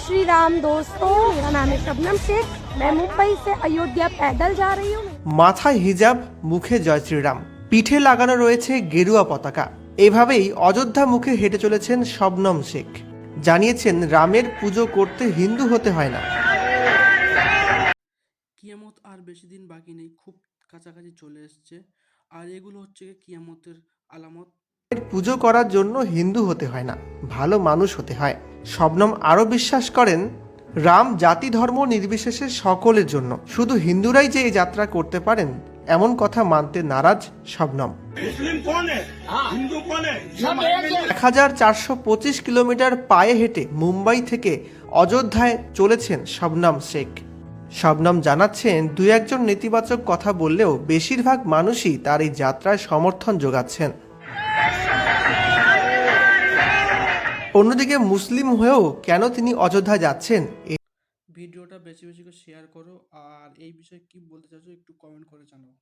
श्री राम दोस्तों मेरा नाम है शबनम शेख मैं मुंबई से अयोध्या पैदल जा रही हूँ মাথায় হিজাব মুখে জয় শ্রীরাম পিঠে লাগানো রয়েছে গেরুয়া পতাকা এভাবেই অযোধ্যা মুখে হেঁটে চলেছেন শবনম শেখ জানিয়েছেন রামের পুজো করতে হিন্দু হতে হয় না কিয়ামত আর বেশি দিন বাকি নেই খুব কাছাকাছি চলে এসছে আর এগুলো হচ্ছে গিয়ে কিয়ামতের আলামত রামের পুজো করার জন্য হিন্দু হতে হয় না ভালো মানুষ হতে হয় শবনম আরও বিশ্বাস করেন রাম জাতি ধর্ম নির্বিশেষে সকলের জন্য। শুধু হিন্দুরাই যে এই যাত্রা করতে পারেন এমন কথা মানতে নারাজ শবনম। এক হাজার চারশো পঁচিশ কিলোমিটার পায়ে হেঁটে মুম্বাই থেকে অযোধ্যায় চলেছেন শবনম শেখ। শবনম জানাচ্ছেন দু একজন নেতিবাচক কথা বললেও বেশিরভাগ মানুষই তার এই যাত্রায় সমর্থন যোগাচ্ছেন। অন্যদিকে মুসলিম হয়েও কেন তিনি অযোধ্যা যাচ্ছেন ভিডিওটা বেশি বেশি করে শেয়ার করো, আর এই বিষয়ে কি বলতে চাইছো একটু কমেন্ট করে জানাও।